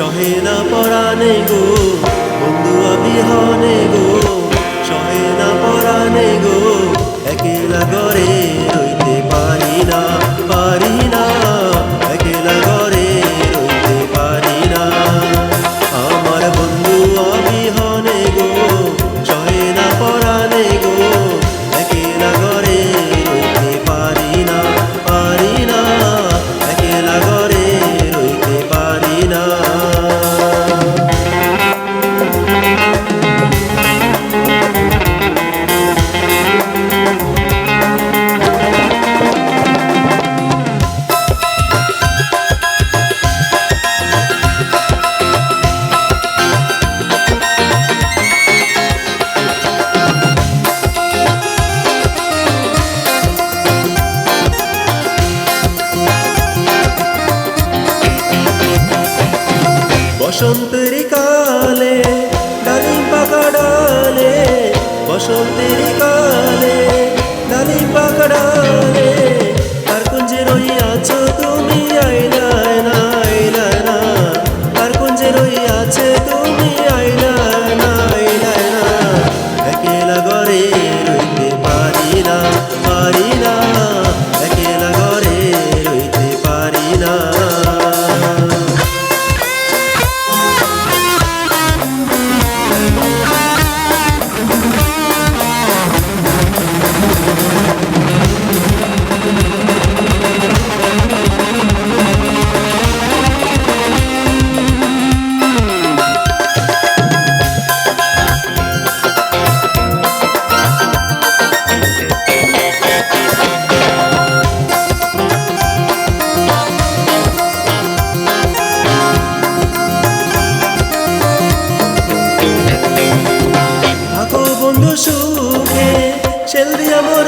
সহে না পরানে গো বন্ধু আমি হনে গো সহে না পরানে গো একেলা গো বসন্তের কালে ডালিম পাকা ডালে বসন্তের কালে ডালিম পাকা ডালে সুখে সেলদি আমার